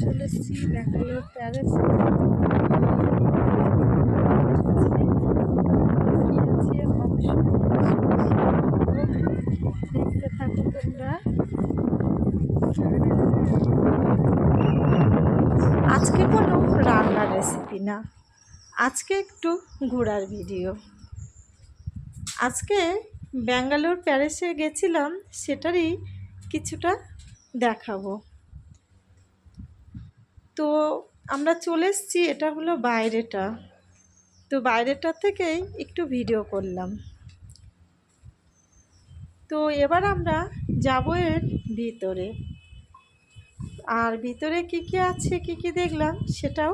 চলে ব্যাঙ্গালোর প্যারিস। দেখতে আজকে কোনো রান্নার রেসিপি না। আজকে একটু ঘোরার ভিডিও আজকে ব্যাঙ্গালোর প্যারিসে গেছিলাম, সেটারই কিছুটা দেখাবো। তো আমরা চলে এসেছি, এটা হলো বাইরেটা। তো বাইরেটা থেকেই একটু ভিডিও করলাম। তো এবার আমরা যাব এর ভিতরে। আর ভিতরে কি কি আছে, কি কি দেখলাম, সেটাও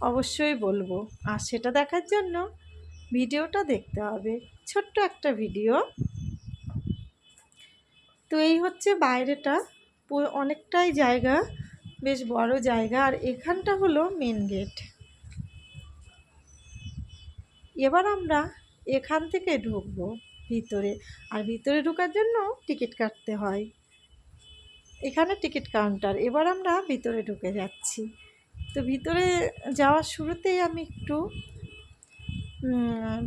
অবশ্যই বলব। আর সেটা দেখার জন্য ভিডিওটা দেখতে হবে। ছোট্ট একটা ভিডিও। তো এই হচ্ছে বাইরেটা। অনেকটাই জায়গা। বেশ বড় জায়গা। আর এখানটা হলো মেন গেট এবার আমরা এখান থেকে ঢুকবো ভিতরে। আর ভিতরে ঢোকার জন্য টিকিট কাটতে হয়। এখানে টিকিট কাউন্টার এবার আমরা ভিতরে ঢুকে যাচ্ছি। তো ভিতরে যাওয়ার শুরুতেই আমি একটু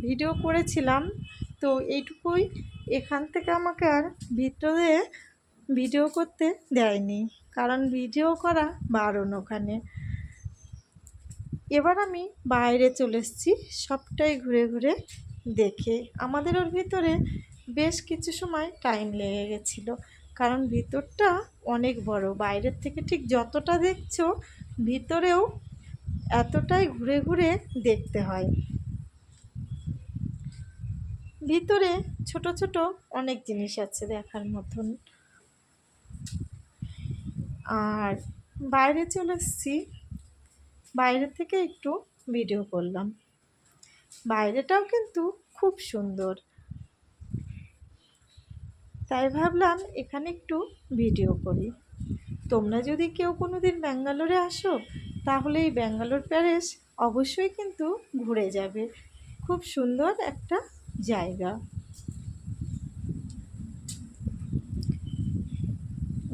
ভিডিও করেছিলাম। তো এইটুকুই। এখান থেকে আমাকে আর ভিতরে ভিডিও করতে দেয়নি। কারণ ভিডিও করা বারণ ওখানে। এবার আমি বাইরে চলে এসেছি, সবটাই ঘুরে ঘুরে দেখে। আমাদের ওর ভিতরে বেশ কিছু সময় টাইম লেগে গেছিল, কারণ ভিতরটা অনেক বড়। বাইরের থেকে ঠিক যতটা দেখছ, ভিতরেও এতটাই ঘুরে ঘুরে দেখতে হয়। ভিতরে ছোট ছোট অনেক জিনিস আছে দেখার মতন। আর বাইরে চলে এসেছি। বাইরে থেকে একটু ভিডিও করলাম। বাইরেটাও কিন্তু খুব সুন্দর। তাই ভাবলাম এখানে একটু ভিডিও করি। তোমরা যদি কেউ কোনো দিন ব্যাঙ্গালোরে আসো, তাহলে এই ব্যাঙ্গালোর প্যারেস অবশ্যই কিন্তু ঘুরে যাবে। খুব সুন্দর একটা জায়গা।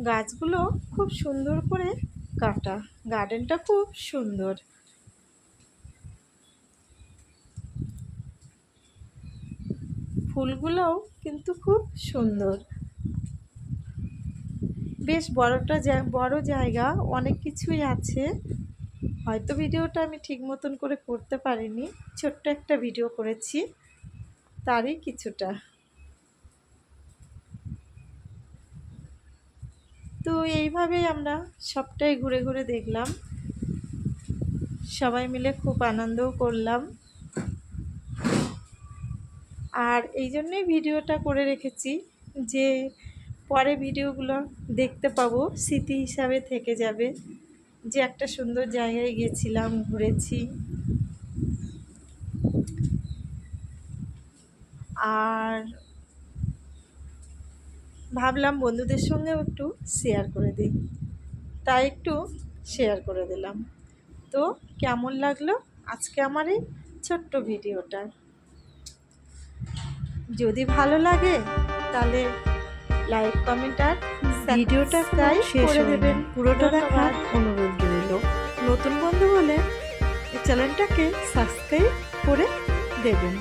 গাছগুলো খুব সুন্দর করে কাটা। গার্ডেনটা খুব সুন্দর। ফুলগুলোও কিন্তু খুব সুন্দর। বেশ বড়টা বড় জায়গা, অনেক কিছুই আছে। হয়তো ভিডিওটা আমি ঠিক মতন করে করতে পারিনি। ছোট্ট একটা ভিডিও করেছি, তারই কিছুটা। তো এইভাবেই আমরা সবটাই ঘুরে ঘুরে দেখলাম। সবাই মিলে খুব আনন্দও করলাম। আর এই জন্যই ভিডিওটা করে রেখেছি যে পরে ভিডিওগুলো দেখতে পাবো, স্মৃতি হিসাবে থেকে যাবে। যে একটা সুন্দর জায়গায় গেছিলাম ঘুরেছি। আর ভাবলাম বন্ধুদের সঙ্গেও একটু শেয়ার করে দিই। তাই একটু শেয়ার করে দিলাম। তো কেমন লাগল আজকে আমার এই ছোট্ট ভিডিওটা? যদি ভালো লাগে তাহলে লাইক কমেন্ট আর ভিডিওটা শেষ করে দেবেন। পুরোটা দেখার অনুরোধ রইল। নতুন বন্ধু হলে চ্যানেলটাকে সাবস্ক্রাইব করে দেবেন।